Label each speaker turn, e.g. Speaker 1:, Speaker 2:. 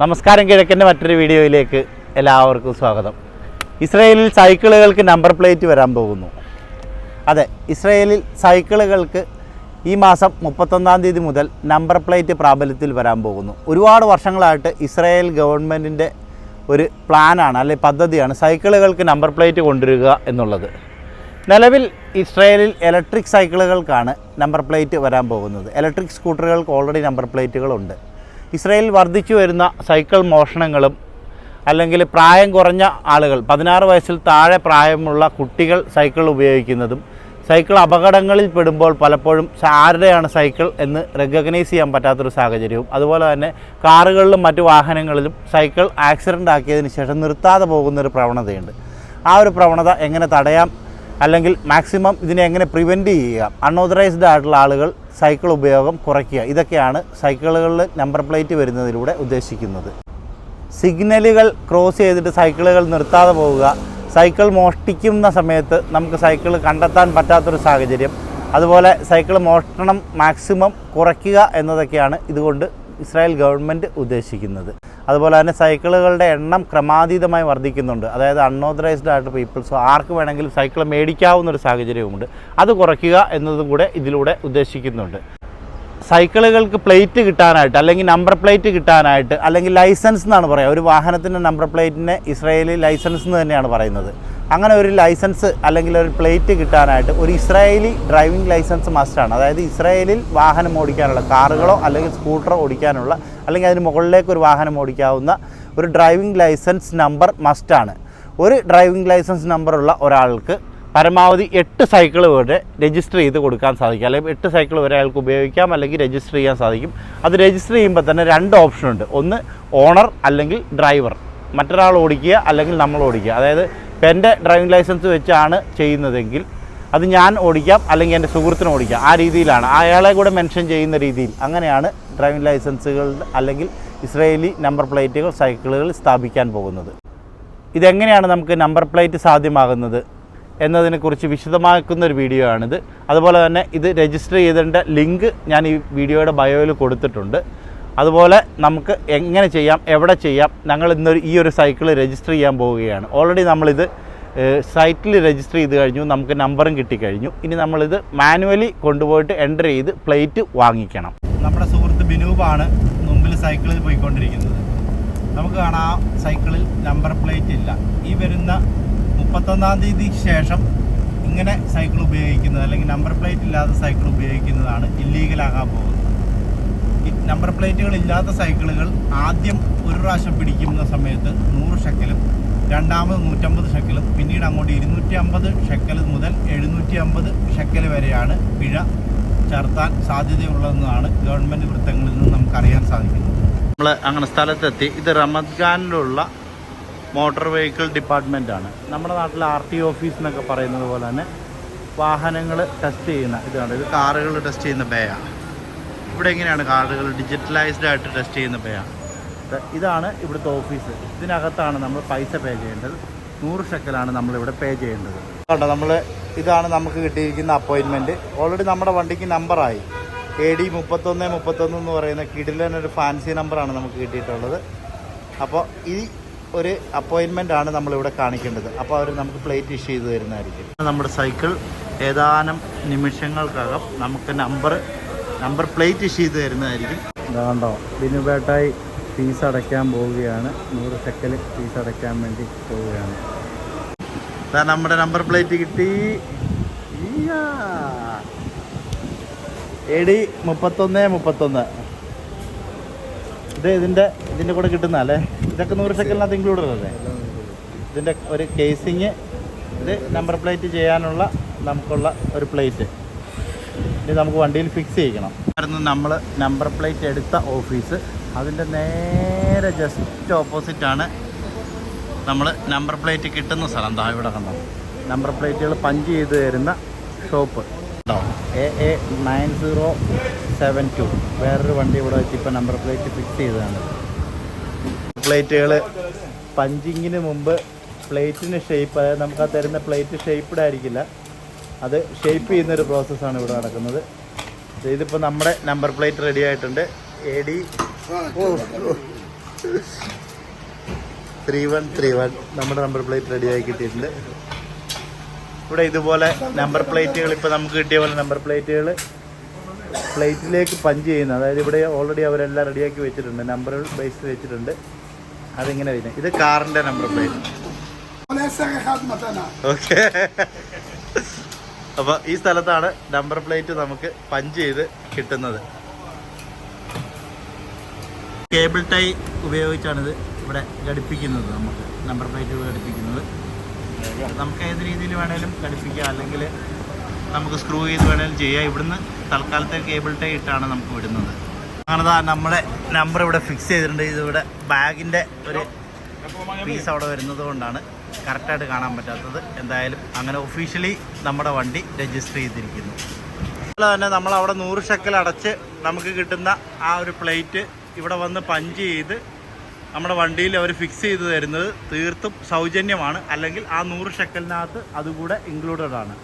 Speaker 1: നമസ്കാരം കിഴക്കന്റെ മറ്റൊരു വീഡിയോയിലേക്ക് എല്ലാവർക്കും സ്വാഗതം. ഇസ്രയേലിൽ സൈക്കിളുകൾക്ക് നമ്പർ പ്ലേറ്റ് വരാൻ പോകുന്നു. അതെ ഇസ്രയേലിൽ സൈക്കിളുകൾക്ക് ഈ മാസം മുപ്പത്തൊന്നാം തീയതി മുതൽ നമ്പർ പ്ലേറ്റ് പ്രാബല്യത്തിൽ വരാൻ പോകുന്നു. ഒരുപാട് വർഷങ്ങളായിട്ട് ഇസ്രയേൽ ഗവൺമെന്റിന്റെ ഒരു പ്ലാനാണ് അല്ലെങ്കിൽ പദ്ധതിയാണ് സൈക്കിളുകൾക്ക് നമ്പർ പ്ലേറ്റ് കൊണ്ടുവരിക എന്നുള്ളത്. നിലവിൽ ഇസ്രയേലിൽ ഇലക്ട്രിക് സൈക്കിളുകൾക്കാണ് നമ്പർ പ്ലേറ്റ് വരാൻ പോകുന്നത്. ഇലക്ട്രിക് സ്കൂട്ടറുകൾക്ക് ഓൾറെഡി നമ്പർ പ്ലേറ്റുകളുണ്ട് ഇസ്രയേലിൽ വർദ്ധിച്ചു വരുന്ന സൈക്കിൾ മോഷണങ്ങളും അല്ലെങ്കിൽ പ്രായം കുറഞ്ഞ ആളുകൾ പതിനാറ് വയസ്സിൽ താഴെ പ്രായമുള്ള കുട്ടികൾ സൈക്കിൾ ഉപയോഗിക്കുന്നതും സൈക്കിൾ അപകടങ്ങളിൽ പെടുമ്പോൾ പലപ്പോഴും ആരുടെയാണ് സൈക്കിൾ എന്ന് റെക്കഗ്നൈസ് ചെയ്യാൻ പറ്റാത്തൊരു സാഹചര്യവും. അതുപോലെ തന്നെ കാറുകളിലും മറ്റു വാഹനങ്ങളിലും സൈക്കിൾ ആക്സിഡന്റ് ആക്കിയതിന് ശേഷം നിർത്താതെ പോകുന്നൊരു പ്രവണതയുണ്ട്. ആ ഒരു പ്രവണത എങ്ങനെ തടയാം അല്ലെങ്കിൽ മാക്സിമം ഇതിനെ എങ്ങനെ പ്രിവെന്റ് ചെയ്യുക? അൺഓതറൈസ്ഡ് ആയിട്ടുള്ള ആളുകൾ സൈക്കിൾ ഉപയോഗം കുറയ്ക്കുക. ഇതൊക്കെയാണ് സൈക്കിളുകളിൽ നമ്പർ പ്ലേറ്റ് വരുന്നതിലൂടെ ഉദ്ദേശിക്കുന്നത്. സിഗ്നലുകൾ ക്രോസ് ചെയ്തിട്ട് സൈക്കിളുകൾ നിർത്താതെ പോവുക. സൈക്കിൾ മോഷ്ടിക്കുന്ന സമയത്ത് നമുക്ക് സൈക്കിൾ കണ്ടെത്താൻ പറ്റാത്തൊരു സാഹചര്യം. അതുപോലെ സൈക്കിൾ മോഷ്ടണം മാക്സിമം കുറയ്ക്കുക എന്നതൊക്കെയാണ് ഇതുകൊണ്ട് ഇസ്രായേൽ ഗവൺമെന്റ് ഉദ്ദേശിക്കുന്നത്. അതുപോലെ തന്നെ സൈക്കിളുകളുടെ എണ്ണം ക്രമാതീതമായി വർദ്ധിക്കുന്നുണ്ട്. അതായത് അൺഓതറൈസ്ഡ് ആയിട്ട് പീപ്പിൾസ് ആർക്ക് വേണമെങ്കിലും സൈക്കിൾ മേടിക്കാവുന്ന ഒരു സാഹചര്യവുമുണ്ട്. അത് കുറയ്ക്കുക എന്നതും കൂടെ ഇതിലൂടെ ഉദ്ദേശിക്കുന്നുണ്ട്. സൈക്കിളുകൾക്ക് പ്ലേറ്റ് കിട്ടാനായിട്ട് അല്ലെങ്കിൽ നമ്പർ പ്ലേറ്റ് കിട്ടാനായിട്ട് അല്ലെങ്കിൽ ലൈസൻസ് എന്നാണ് പറയുക ഒരു വാഹനത്തിന്റെ നമ്പർ പ്ലേറ്റിനെ ഇസ്രയേലിൽ ലൈസൻസ് എന്ന് തന്നെയാണ് പറയുന്നത്. അങ്ങനെ ഒരു ലൈസൻസ് അല്ലെങ്കിൽ ഒരു പ്ലേറ്റ് കിട്ടാനായിട്ട് ഒരു ഇസ്രായേലി ഡ്രൈവിംഗ് ലൈസൻസ് മസ്റ്റാണ് അതായത് ഇസ്രായേലിൽ വാഹനം ഓടിക്കാനുള്ള കാറുകളോ അല്ലെങ്കിൽ സ്കൂട്ടറോ ഓടിക്കാനുള്ള അല്ലെങ്കിൽ അതിന് മുകളിലേക്ക് ഒരു വാഹനം ഓടിക്കാവുന്ന ഒരു ഡ്രൈവിംഗ് ലൈസൻസ് നമ്പർ മസ്റ്റാണ് ഒരു ഡ്രൈവിംഗ് ലൈസൻസ് നമ്പറുള്ള ഒരാൾക്ക് പരമാവധി എട്ട് സൈക്കിൾ വരെ രജിസ്റ്റർ ചെയ്ത് കൊടുക്കാൻ സാധിക്കും. അല്ലെങ്കിൽ എട്ട് സൈക്കിൾ വരെ അയാൾക്ക് ഉപയോഗിക്കാം അല്ലെങ്കിൽ രജിസ്റ്റർ ചെയ്യാൻ സാധിക്കും. അത് രജിസ്റ്റർ ചെയ്യുമ്പോൾ തന്നെ രണ്ട് ഓപ്ഷൻ ഉണ്ട്. ഒന്ന് ഓണർ അല്ലെങ്കിൽ ഡ്രൈവർ മറ്റൊരാൾ ഓടിക്കുക അല്ലെങ്കിൽ നമ്മൾ ഓടിക്കുക. അതായത് ഇപ്പം എന്റെ ഡ്രൈവിംഗ് ലൈസൻസ് വെച്ചാണ് ചെയ്യുന്നതെങ്കിൽ അത് ഞാൻ ഓടിക്കാം അല്ലെങ്കിൽ എന്റെ സുഹൃത്തിന് ഓടിക്കാം. ആ രീതിയിലാണ്. അയാളെ കൂടെ മെൻഷൻ ചെയ്യുന്ന രീതിയിൽ അങ്ങനെയാണ് ഡ്രൈവിംഗ് ലൈസൻസുകൾ അല്ലെങ്കിൽ ഇസ്രയേലി നമ്പർ പ്ലേറ്റുകൾ സൈക്കിളുകൾ സ്ഥാപിക്കാൻ പോകുന്നത്. ഇതെങ്ങനെയാണ് നമുക്ക് നമ്പർ പ്ലേറ്റ് സാധ്യമാകുന്നത് എന്നതിനെക്കുറിച്ച് വിശദമാക്കുന്ന ഒരു വീഡിയോ ആണിത്. അതുപോലെ തന്നെ ഇത് രജിസ്റ്റർ ചെയ്തതിന്റെ ലിങ്ക് ഞാൻ ഈ വീഡിയോയുടെ ബയോയിൽ കൊടുത്തിട്ടുണ്ട്. അതുപോലെ നമുക്ക് എങ്ങനെ ചെയ്യാം എവിടെ ചെയ്യാം ഞങ്ങൾ ഇന്നൊരു ഈ ഒരു സൈക്കിൾ രജിസ്റ്റർ ചെയ്യാൻ പോവുകയാണ്. ഓൾറെഡി നമ്മളിത് സൈറ്റിൽ രജിസ്റ്റർ ചെയ്ത് കഴിഞ്ഞു നമുക്ക് നമ്പറും കിട്ടിക്കഴിഞ്ഞു. ഇനി നമ്മളിത് മാനുവലി കൊണ്ടുപോയിട്ട് എന്റർ ചെയ്ത് പ്ലേറ്റ് വാങ്ങിക്കണം. നമ്മുടെ സുഹൃത്ത് ബിനൂബാണ് മുമ്പിൽ സൈക്കിളിൽ പോയിക്കൊണ്ടിരിക്കുന്നത്. നമുക്ക് കാണാം സൈക്കിളിൽ നമ്പർ പ്ലേറ്റ് ഇല്ല. ഈ വരുന്ന മുപ്പത്തൊന്നാം തീയതിക്ക് ശേഷം ഇങ്ങനെ സൈക്കിൾ ഉപയോഗിക്കുന്നത് അല്ലെങ്കിൽ നമ്പർ പ്ലേറ്റ് ഇല്ലാതെ സൈക്കിൾ ഉപയോഗിക്കുന്നതാണ് ഇല്ലീഗലാകാൻ പോകുന്നത്. നമ്പർ പ്ലേറ്റുകൾ ഇല്ലാത്ത സൈക്കിളുകൾ ആദ്യം ഒരു പ്രാവശ്യം പിടിക്കുന്ന സമയത്ത് നൂറ് ഷെക്കലും രണ്ടാമത് നൂറ്റമ്പത് ഷെക്കലും പിന്നീട് അങ്ങോട്ട് ഇരുന്നൂറ്റി അമ്പത് ഷെക്കൽ മുതൽ എഴുന്നൂറ്റി അമ്പത് ഷെക്കൽ വരെയാണ് പിഴ ചാർത്താൻ സാധ്യതയുള്ളതെന്നാണ് ഗവൺമെന്റ് വൃത്തങ്ങളിൽ നിന്ന് നമുക്കറിയാൻ സാധിക്കുന്നത്. നമ്മൾ അങ്ങനെ സ്ഥലത്തെത്തി. ഇത് റമദ്ഖാനിലുള്ള മോട്ടോർ വെഹിക്കിൾ ഡിപ്പാർട്ട്മെന്റാണ് നമ്മുടെ നാട്ടിൽ ആർ ടി ഓഫീസ് എന്നൊക്കെ പറയുന്നത് പോലെ തന്നെ വാഹനങ്ങൾ ടെസ്റ്റ് ചെയ്യുന്ന ഇതാണ്. ഇത് കാറുകൾ ടെസ്റ്റ് ചെയ്യുന്ന ബേയാണ് ഇവിടെ എങ്ങനെയാണ് കാർഡുകൾ ഡിജിറ്റലൈസ്ഡ് ആയിട്ട് ടെസ്റ്റ് ചെയ്യുന്ന പേ ഇത് ഇതാണ് ഇവിടുത്തെ ഓഫീസ് ഇതിനകത്താണ് നമ്മൾ പൈസ പേ ചെയ്യേണ്ടത്. നൂറ് ഷെക്കലാണ് നമ്മളിവിടെ പേ ചെയ്യേണ്ടത്. കണ്ടോ നമ്മൾ ഇതാണ് നമുക്ക് കിട്ടിയിരിക്കുന്ന അപ്പോയിൻമെന്റ് ഓൾറെഡി നമ്മുടെ വണ്ടിക്ക് നമ്പറായി എ ഡി മുപ്പത്തൊന്ന് മുപ്പത്തൊന്ന് എന്ന് പറയുന്ന കിടിലനൊരു ഫാൻസി നമ്പറാണ് നമുക്ക് കിട്ടിയിട്ടുള്ളത്. അപ്പോൾ ഈ ഒരു അപ്പോയിൻമെന്റ് ആണ് നമ്മളിവിടെ കാണിക്കേണ്ടത്. അപ്പോൾ അവർ നമുക്ക് പ്ലേറ്റ് ഇഷ്യൂ ചെയ്ത് തരുന്നതായിരിക്കും. നമ്മുടെ സൈക്കിൾ ഏതാനും നിമിഷങ്ങൾക്കകം നമുക്ക് നമ്പർ നമ്പർ പ്ലേറ്റ് ഇഷ്യൂ ചെയ്ത് തരുന്നതായിരിക്കും. ഇതാണ്ടോ ബിനുബേട്ടായി ഫീസ് അടയ്ക്കാൻ പോവുകയാണ്. നൂറ് സെക്കൽ ഫീസ് അടയ്ക്കാൻ വേണ്ടി പോവുകയാണ്. ഇതാ നമ്മുടെ നമ്പർ പ്ലേറ്റ് കിട്ടി. എടി മുപ്പത്തൊന്ന് മുപ്പത്തൊന്ന്. ഇത് ഇതിന്റെ ഇതിന്റെ കൂടെ കിട്ടുന്ന അല്ലേ? ഇതൊക്കെ നൂറ് സെക്കൻഡിനകത്ത് ഇൻക്ലൂഡഡ് അല്ലേ ഇതിന്റെ ഒരു കേസിങ് ഇത് നമ്പർ പ്ലേറ്റ് ചെയ്യാനുള്ള നമുക്കുള്ള ഒരു പ്ലേറ്റ് ഇത് നമുക്ക് വണ്ടിയിൽ ഫിക്സ് ചെയ്യണം ആയിരുന്നു നമ്മൾ നമ്പർ പ്ലേറ്റ് എടുത്ത ഓഫീസ് അതിന്റെ നേരെ ജസ്റ്റ് ഓപ്പോസിറ്റാണ് നമ്മൾ നമ്പർ പ്ലേറ്റ് കിട്ടുന്ന സ്ഥലം. എന്താ ഇവിടെ കണ്ടോ. നമ്പർ പ്ലേറ്റുകൾ പഞ്ച് ചെയ്ത് തരുന്ന ഷോപ്പ് ഉണ്ടോ A A nine zero seven two വേറൊരു വണ്ടി ഇവിടെ വെച്ച് ഇപ്പോൾ നമ്പർ പ്ലേറ്റ് ഫിക്സ് ചെയ്തതാണ്. പ്ലേറ്റുകൾ പഞ്ചിങ്ങിന് മുമ്പ് പ്ലേറ്റിന് ഷേപ്പ് അതായത് നമുക്ക് ആ തരുന്ന പ്ലേറ്റ് ഷേപ്പ്ഡ് ആയിരിക്കില്ല. അത് ഷേപ്പ് ചെയ്യുന്ന ഒരു പ്രോസസ്സാണ് ഇവിടെ നടക്കുന്നത്. ഇതിപ്പോൾ നമ്മുടെ നമ്പർ പ്ലേറ്റ് റെഡി ആയിട്ടുണ്ട്. A D three one three one നമ്മുടെ നമ്പർ പ്ലേറ്റ് റെഡിയായി കിട്ടിയിട്ടുണ്ട്. ഇവിടെ ഇതുപോലെ നമ്പർ പ്ലേറ്റുകൾ ഇപ്പോൾ നമുക്ക് കിട്ടിയ പോലെ നമ്പർ പ്ലേറ്റുകൾ പ്ലേറ്റിലേക്ക് പഞ്ച് ചെയ്യുന്ന അതായത് ഇവിടെ ഓൾറെഡി അവരെല്ലാം റെഡിയാക്കി വെച്ചിട്ടുണ്ട്. നമ്പർ ബേസ് വെച്ചിട്ടുണ്ട്. അതിങ്ങനെ വരുന്നത്. ഇത് കാറിന്റെ നമ്പർ പ്ലേറ്റ് ഓക്കെ അപ്പോൾ ഈ സ്ഥലത്താണ് നമ്പർ പ്ലേറ്റ് നമുക്ക് പഞ്ച് ചെയ്ത് കിട്ടുന്നത്. കേബിൾ ടൈ ഉപയോഗിച്ചാണിത് ഇവിടെ ഘടിപ്പിക്കുന്നത് നമുക്ക്. നമ്പർ പ്ലേറ്റ് ഘടിപ്പിക്കുന്നത്. നമുക്ക് ഏത് രീതിയിൽ വേണേലും ഘടിപ്പിക്കാം. അല്ലെങ്കിൽ നമുക്ക് സ്ക്രൂ ചെയ്ത് വേണേലും ചെയ്യാം. ഇവിടുന്ന് തൽക്കാലത്തെ കേബിൾ ടൈ ഇട്ടാണ് നമുക്ക് വിടുന്നത്. അങ്ങനെ നമ്മുടെ നമ്പർ ഇവിടെ ഫിക്സ് ചെയ്തിട്ടുണ്ട്. ഇതിവിടെ ബാഗിന്റെ ഒരു പീസ് അവിടെ വരുന്നത് കൊണ്ടാണ് കറക്റ്റായിട്ട് കാണാൻ പറ്റാത്തത്. എന്തായാലും അങ്ങനെ ഒഫീഷ്യലി നമ്മുടെ വണ്ടി രജിസ്റ്റർ ചെയ്തിരിക്കുന്നു. അതുപോലെ തന്നെ നമ്മൾ അവിടെ നൂറ് ഷക്കൽ അടച്ച് നമുക്ക് കിട്ടുന്ന ആ ഒരു പ്ലേറ്റ് ഇവിടെ വന്ന് പഞ്ച് ചെയ്ത് നമ്മുടെ വണ്ടിയിൽ അവർ ഫിക്സ് ചെയ്ത് തരുന്നത് തീർത്തും സൗജന്യമാണ്. അല്ലെങ്കിൽ ആ നൂറ് ഷക്കലിനകത്ത് അതുകൂടെ ഇൻക്ലൂഡഡ് ആണ്.